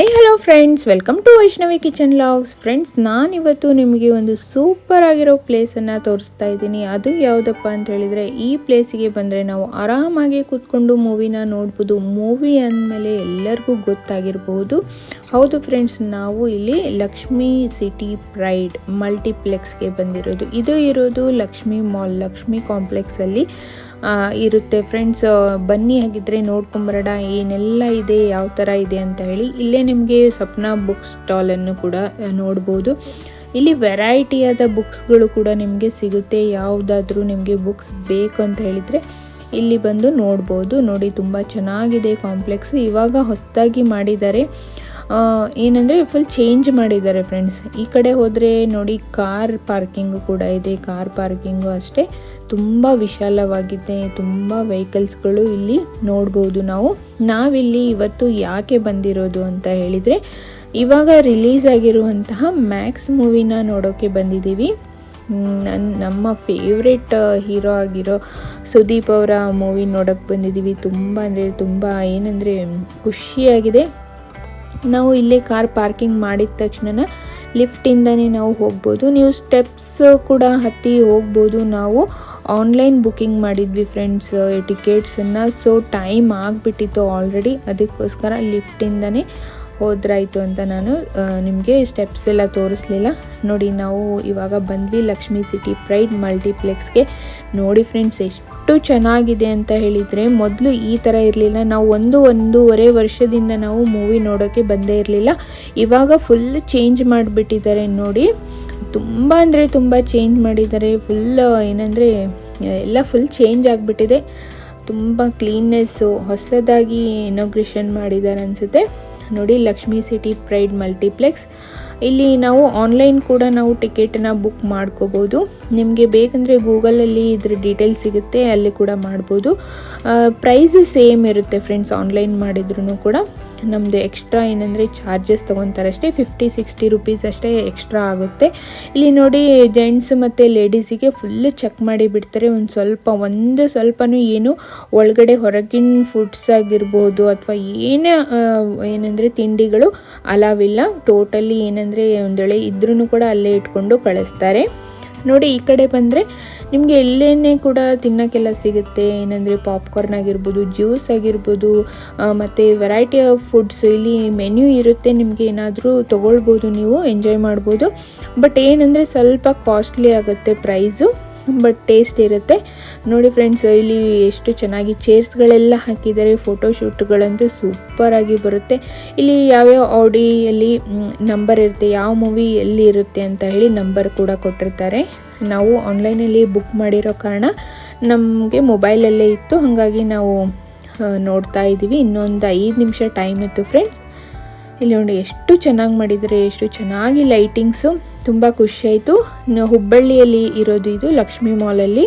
Hi hello friends welcome to Vaishnavi kitchen vlogs friends ನಾನಿವತ್ತು ನಿಮಗೆ ಒಂದು ಸೂಪರ್ ಆಗಿರೋ ಪ್ಲೇಸನ್ನು ತೋರಿಸ್ತಾ ಇದ್ದೀನಿ. ಅದು ಯಾವುದಪ್ಪ ಅಂತ ಹೇಳಿದರೆ, ಈ ಪ್ಲೇಸಿಗೆ ಬಂದರೆ ನಾವು ಆರಾಮಾಗಿ ಕೂತ್ಕೊಂಡು ಮೂವಿನ ನೋಡ್ಬೋದು. ಮೂವಿ ಅಂದಮೇಲೆ ಎಲ್ಲರಿಗೂ ಗೊತ್ತಾಗಿರ್ಬೋದು. ಹೌದು ಫ್ರೆಂಡ್ಸ್ ನಾವು ಇಲ್ಲಿ ಲಕ್ಷ್ಮಿ ಸಿಟಿ ಪ್ರೈಡ್ ಮಲ್ಟಿಪ್ಲೆಕ್ಸ್ಗೆ ಬಂದಿರೋದು. ಇದು ಇರೋದು ಲಕ್ಷ್ಮಿ ಮಾಲ್ ಲಕ್ಷ್ಮಿ ಕಾಂಪ್ಲೆಕ್ಸಲ್ಲಿ ಇರುತ್ತೆ. ಫ್ರೆಂಡ್ಸ್ ಬನ್ನಿ ಹಾಗಿದ್ರೆ ನೋಡ್ಕೊಂಬರೋಣ. ಏನೆಲ್ಲ ಇದೆ, ಯಾವ ಥರ ಇದೆ ಅಂತ ಹೇಳಿ ಇಲ್ಲೇ ನಿಮಗೆ ಸಪ್ನಾ ಬುಕ್ ಸ್ಟಾಲನ್ನು ಕೂಡ ನೋಡ್ಬೋದು. ಇಲ್ಲಿ ವೆರೈಟಿಯಾದ ಬುಕ್ಸ್ಗಳು ಕೂಡ ನಿಮಗೆ ಸಿಗುತ್ತೆ. ಯಾವುದಾದ್ರೂ ನಿಮಗೆ ಬುಕ್ಸ್ ಬೇಕು ಅಂತ ಹೇಳಿದರೆ ಇಲ್ಲಿ ಬಂದು ನೋಡ್ಬೋದು. ನೋಡಿ, ತುಂಬ ಚೆನ್ನಾಗಿದೆ ಕಾಂಪ್ಲೆಕ್ಸ್ ಇವಾಗ ಹೊಸದಾಗಿ ಮಾಡಿದ್ದಾರೆ. ಏನಂದರೆ ಫುಲ್ ಚೇಂಜ್ ಮಾಡಿದ್ದಾರೆ ಫ್ರೆಂಡ್ಸ್ ಈ ಕಡೆ ಹೋದರೆ ನೋಡಿ ಕಾರ್ ಪಾರ್ಕಿಂಗು ಕೂಡ ಇದೆ. ಕಾರ್ ಪಾರ್ಕಿಂಗು ಅಷ್ಟೇ ತುಂಬ ವಿಶಾಲವಾಗಿದೆ. ತುಂಬ ವೆಹಿಕಲ್ಸ್ಗಳು ಇಲ್ಲಿ ನೋಡ್ಬೋದು ನಾವು. ನಾವಿಲ್ಲಿ ಇವತ್ತು ಯಾಕೆ ಬಂದಿರೋದು ಅಂತ ಹೇಳಿದರೆ, ಇವಾಗ ರಿಲೀಸ್ ಆಗಿರುವಂತಹ ಮ್ಯಾಕ್ಸ್ ಮೂವಿನ ನೋಡೋಕ್ಕೆ ಬಂದಿದ್ದೀವಿ. ನನ್ನ ನಮ್ಮ ಫೇವ್ರೆಟ್ ಹೀರೋ ಆಗಿರೋ ಸುದೀಪ್ ಅವರ ಮೂವಿ ನೋಡೋಕ್ಕೆ ಬಂದಿದ್ದೀವಿ. ತುಂಬ ಅಂದರೆ ತುಂಬ ಏನಂದರೆ ಖುಷಿಯಾಗಿದೆ. ನಾವು ಇಲ್ಲೇ ಕಾರ್ ಪಾರ್ಕಿಂಗ್ ಮಾಡಿದ ತಕ್ಷಣ ಲಿಫ್ಟಿಂದನೇ ನಾವು ಹೋಗ್ಬೋದು. ನೀವು ಸ್ಟೆಪ್ಸ್ ಕೂಡ ಹತ್ತಿ ಹೋಗ್ಬೋದು. ನಾವು ಆನ್ಲೈನ್ ಬುಕ್ಕಿಂಗ್ ಮಾಡಿದ್ವಿ ಫ್ರೆಂಡ್ಸ್ ಟಿಕೆಟ್ಸನ್ನು ಸೊ ಟೈಮ್ ಆಗಿಬಿಟ್ಟಿತ್ತು ಆಲ್ರೆಡಿ ಅದಕ್ಕೋಸ್ಕರ ಲಿಫ್ಟಿಂದನೇ ಹೋದ್ರಾಯ್ತು ಅಂತ ನಾನು ನಿಮಗೆ ಸ್ಟೆಪ್ಸ್ ಎಲ್ಲ ತೋರಿಸ್ಲಿಲ್ಲ. ನೋಡಿ, ನಾವು ಇವಾಗ ಬಂದ್ವಿ ಲಕ್ಷ್ಮಿ ಸಿಟಿ ಪ್ರೈಡ್ ಮಲ್ಟಿಪ್ಲೆಕ್ಸ್ಗೆ ನೋಡಿ ಫ್ರೆಂಡ್ಸ್ ಎಷ್ಟು ಚೆನ್ನಾಗಿದೆ ಅಂತ ಹೇಳಿದರೆ, ಮೊದಲು ಈ ಥರ ಇರಲಿಲ್ಲ. ನಾವು ಒಂದು, ಒಂದೂವರೆ ವರ್ಷದಿಂದ ನಾವು ಮೂವಿ ನೋಡೋಕ್ಕೆ ಬಂದೇ ಇರಲಿಲ್ಲ. ಇವಾಗ ಫುಲ್ ಚೇಂಜ್ ಮಾಡಿಬಿಟ್ಟಿದ್ದಾರೆ ನೋಡಿ. ತುಂಬ ಅಂದರೆ ತುಂಬ ಚೇಂಜ್ ಮಾಡಿದ್ದಾರೆ. ಫುಲ್ ಏನಂದರೆ, ಎಲ್ಲ ಫುಲ್ ಚೇಂಜ್ ಆಗಿಬಿಟ್ಟಿದೆ. ತುಂಬ ಕ್ಲೀನ್ನೆಸ್ಸು ಹೊಸದಾಗಿ ಇನೋಗ್ರೇಷನ್ ಮಾಡಿದ್ದಾರೆ ಅನಿಸುತ್ತೆ. ನೋಡಿ, ಲಕ್ಷ್ಮಿ ಸಿಟಿ ಪ್ರೈಡ್ ಮಲ್ಟಿಪ್ಲೆಕ್ಸ್. ಇಲ್ಲಿ ನಾವು ಆನ್ಲೈನ್ ಕೂಡ ನಾವು ಟಿಕೆಟನ್ನ ಬುಕ್ ಮಾಡ್ಕೋಬೋದು. ನಿಮಗೆ ಬೇಕಂದರೆ ಗೂಗಲಲ್ಲಿ ಇದ್ರ ಡೀಟೇಲ್ಸ್ ಸಿಗುತ್ತೆ, ಅಲ್ಲಿ ಕೂಡ ಮಾಡ್ಬೋದು. ಪ್ರೈಸ್ ಸೇಮ್ ಇರುತ್ತೆ ಫ್ರೆಂಡ್ಸ್ ಆನ್ಲೈನ್ ಮಾಡಿದ್ರು ಕೂಡ. ನಮ್ಮದು ಎಕ್ಸ್ಟ್ರಾ ಏನಂದರೆ ಚಾರ್ಜಸ್ ತೊಗೊತಾರೆ ಅಷ್ಟೇ ಫಿಫ್ಟಿ ಸಿಕ್ಸ್ಟಿ ರುಪೀಸ್ ಅಷ್ಟೇ ಎಕ್ಸ್ಟ್ರಾ ಆಗುತ್ತೆ. ಇಲ್ಲಿ ನೋಡಿ ಜೆಂಟ್ಸ್ ಮತ್ತು ಲೇಡೀಸಿಗೆ ಫುಲ್ ಚೆಕ್ ಮಾಡಿ ಬಿಡ್ತಾರೆ. ಒಂದು ಸ್ವಲ್ಪ, ಒಂದು ಸ್ವಲ್ಪನೂ ಏನು ಒಳಗಡೆ ಹೊರಗಿನ ಫುಡ್ಸ್ ಆಗಿರ್ಬೋದು ಅಥವಾ ಏನೇ ಏನಂದರೆ ತಿಂಡಿಗಳು ಅಲಾವಿಲ್ಲ. ಟೋಟಲಿ ಏನಂದರೆ ಒಂದೇಳೆ ಇದ್ರೂ ಕೂಡ ಅಲ್ಲೇ ಇಟ್ಕೊಂಡು ಕಳಿಸ್ತಾರೆ. ನೋಡಿ, ಈ ಕಡೆ ಬಂದರೆ ನಿಮಗೆ ಎಲ್ಲೇನೇ ಕೂಡ ತಿನ್ನೋಕ್ಕೆಲ್ಲ ಸಿಗುತ್ತೆ. ಏನಂದರೆ ಪಾಪ್ಕಾರ್ನ್ ಆಗಿರ್ಬೋದು ಜ್ಯೂಸ್ ಆಗಿರ್ಬೋದು ಮತ್ತು ವೆರೈಟಿ ಆಫ್ ಫುಡ್ಸ್ ಇಲ್ಲಿ ಮೆನ್ಯೂ ಇರುತ್ತೆ. ನಿಮಗೆ ಏನಾದರೂ ತೊಗೊಳ್ಬೋದು ನೀವು ಎಂಜಾಯ್ ಮಾಡ್ಬೋದು. ಬಟ್ ಏನಂದರೆ ಸ್ವಲ್ಪ ಕಾಸ್ಟ್ಲಿ ಆಗುತ್ತೆ ಪ್ರೈಸು ಬಟ್ ಟೇಸ್ಟ್ ಇರುತ್ತೆ. ನೋಡಿ ಫ್ರೆಂಡ್ಸ್, ಇಲ್ಲಿ ಎಷ್ಟು ಚೆನ್ನಾಗಿ ಚೇರ್ಸ್ಗಳೆಲ್ಲ ಹಾಕಿದ್ದಾರೆ. ಫೋಟೋಶೂಟ್ಗಳಂತೂ ಸೂಪರಾಗಿ ಬರುತ್ತೆ. ಇಲ್ಲಿ ಯಾವ್ಯಾವ ಆಡಿಯಲ್ಲಿ ನಂಬರ್ ಇರುತ್ತೆ, ಯಾವ ಮೂವಿ ಎಲ್ಲಿ ಇರುತ್ತೆ ಅಂತ ಹೇಳಿ ನಂಬರ್ ಕೂಡ ಕೊಟ್ಟಿರ್ತಾರೆ. ನಾವು ಆನ್ಲೈನಲ್ಲಿ ಬುಕ್ ಮಾಡಿರೋ ಕಾರಣ ನಮಗೆ ಮೊಬೈಲಲ್ಲೇ ಇತ್ತು. ಹಾಗಾಗಿ ನಾವು ನೋಡ್ತಾ ಇದ್ದೀವಿ. ಇನ್ನೊಂದು ಐದು ನಿಮಿಷ ಟೈಮ್ ಇತ್ತು ಫ್ರೆಂಡ್ಸ್ ಇಲ್ಲಿ ನೋಡಿ ಎಷ್ಟು ಚೆನ್ನಾಗಿ ಮಾಡಿದ್ದಾರೆ, ಎಷ್ಟು ಚೆನ್ನಾಗಿ ಲೈಟಿಂಗ್ಸು ತುಂಬ ಖುಷಿಯಾಯಿತು. ಹುಬ್ಬಳ್ಳಿಯಲ್ಲಿ ಇರೋದು ಇದು ಲಕ್ಷ್ಮಿ ಮಾಲಲ್ಲಿ.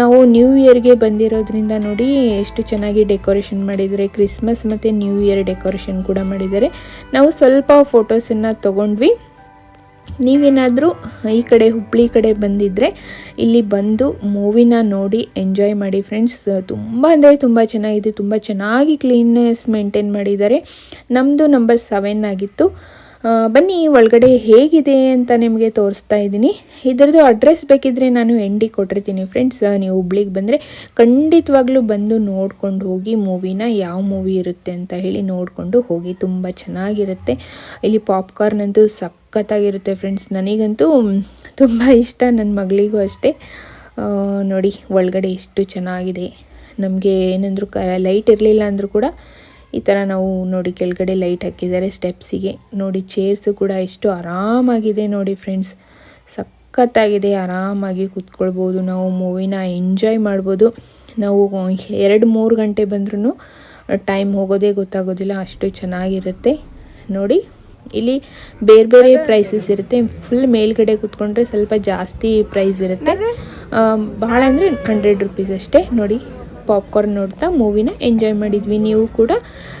ನಾವು ನ್ಯೂ ಇಯರ್ಗೆ ಬಂದಿರೋದ್ರಿಂದ ನೋಡಿ ಎಷ್ಟು ಚೆನ್ನಾಗಿ ಡೆಕೋರೇಷನ್ ಮಾಡಿದ್ದಾರೆ. ಕ್ರಿಸ್ಮಸ್ ಮತ್ತು ನ್ಯೂ ಇಯರ್ ಡೆಕೋರೇಷನ್ ಕೂಡ ಮಾಡಿದ್ದಾರೆ. ನಾವು ಸ್ವಲ್ಪ ಫೋಟೋಸನ್ನು ತೊಗೊಂಡ್ವಿ. ನೀವೇನಾದರೂ ಈ ಕಡೆ ಹುಬ್ಬಳ್ಳಿ ಕಡೆ ಬಂದಿದ್ದರೆ ಇಲ್ಲಿ ಬಂದು ಮೂವಿನ ನೋಡಿ ಎಂಜಾಯ್ ಮಾಡಿ ಫ್ರೆಂಡ್ಸ್ ತುಂಬ ಅಂದರೆ ತುಂಬ ಚೆನ್ನಾಗಿದೆ. ತುಂಬ ಚೆನ್ನಾಗಿ ಕ್ಲೀನ್ನೆಸ್ ಮೇಂಟೈನ್ ಮಾಡಿದ್ದಾರೆ. ನಮ್ಮದು ನಂಬರ್ ಸೆವೆನ್ ಆಗಿತ್ತು. ಬನ್ನಿ, ಒಳಗಡೆ ಹೇಗಿದೆ ಅಂತ ನಿಮಗೆ ತೋರಿಸ್ತಾ ಇದ್ದೀನಿ. ಇದರದ್ದು ಅಡ್ರೆಸ್ ಬೇಕಿದ್ರೆ ನಾನು ಎಂಡಿ ಕೊಟ್ಟಿರ್ತೀನಿ ಫ್ರೆಂಡ್ಸ್ ನೀವು ಹುಬ್ಳಿಗೆ ಬಂದರೆ ಖಂಡಿತವಾಗ್ಲೂ ಬಂದು ನೋಡ್ಕೊಂಡು ಹೋಗಿ, ಮೂವಿನ ಯಾವ ಮೂವಿ ಇರುತ್ತೆ ಅಂತ ಹೇಳಿ ನೋಡಿಕೊಂಡು ಹೋಗಿ, ತುಂಬ ಚೆನ್ನಾಗಿರುತ್ತೆ. ಇಲ್ಲಿ ಪಾಪ್ಕಾರ್ನ್ ಅಂತೂ ಸಖತ್ತಾಗಿರುತ್ತೆ ಫ್ರೆಂಡ್ಸ್ ನನಗಂತೂ ತುಂಬ ಇಷ್ಟ ನನ್ನ ಮಗಳಿಗೂ ಅಷ್ಟೇ. ನೋಡಿ, ಒಳಗಡೆ ಎಷ್ಟು ಚೆನ್ನಾಗಿದೆ. ನಮಗೆ ಏನಂದ್ರು ಕ ಲೈಟ್ ಇರಲಿಲ್ಲ ಅಂದರೂ ಕೂಡ ಈ ಥರ ನಾವು ನೋಡಿ ಕೆಳಗಡೆ ಲೈಟ್ ಹಾಕಿದ್ದಾರೆ ಸ್ಟೆಪ್ಸಿಗೆ. ನೋಡಿ ಚೇರ್ಸು ಕೂಡ ಎಷ್ಟು ಆರಾಮಾಗಿದೆ ನೋಡಿ ಫ್ರೆಂಡ್ಸ್. ಸಖತ್ತಾಗಿದೆ, ಆರಾಮಾಗಿ ಕೂತ್ಕೊಳ್ಬೋದು ನಾವು, ಮೂವಿನ ಎಂಜಾಯ್ ಮಾಡ್ಬೋದು. ನಾವು ಎರಡು ಮೂರು ಗಂಟೆ ಬಂದ್ರೂ ಟೈಮ್ ಹೋಗೋದೇ ಗೊತ್ತಾಗೋದಿಲ್ಲ, ಅಷ್ಟು ಚೆನ್ನಾಗಿರುತ್ತೆ. ನೋಡಿ, ಇಲ್ಲಿ ಬೇರೆ ಬೇರೆ ಪ್ರೈಸಸ್ ಇರುತ್ತೆ. ಫುಲ್ ಮೇಲ್ಗಡೆ ಕೂತ್ಕೊಂಡ್ರೆ ಸ್ವಲ್ಪ ಜಾಸ್ತಿ ಪ್ರೈಸ್ ಇರುತ್ತೆ. ಬಹಳ ಅಂದರೆ ಹಂಡ್ರೆಡ್ ರುಪೀಸ್ ಅಷ್ಟೇ. ನೋಡಿ ಪಾಪ್ಕಾರ್ನ್ ನೋಡ್ತಾ ಮೂವಿನ ಎಂಜಾಯ್ ಮಾಡಿದ್ವಿ. ನೀವು ಕೂಡ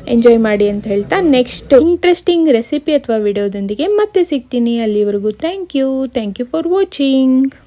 ಎಂಜಾಯ್ ಮಾಡಿ ಅಂತ ಹೇಳ್ತಾ ನೆಕ್ಸ್ಟ್ ಇಂಟ್ರೆಸ್ಟಿಂಗ್ ರೆಸಿಪಿ ಅಥವಾ ವಿಡಿಯೋದೊಂದಿಗೆ ಮತ್ತೆ ಸಿಗ್ತೀನಿ. ಅಲ್ಲಿವರೆಗೂ thank you. Thank you for watching.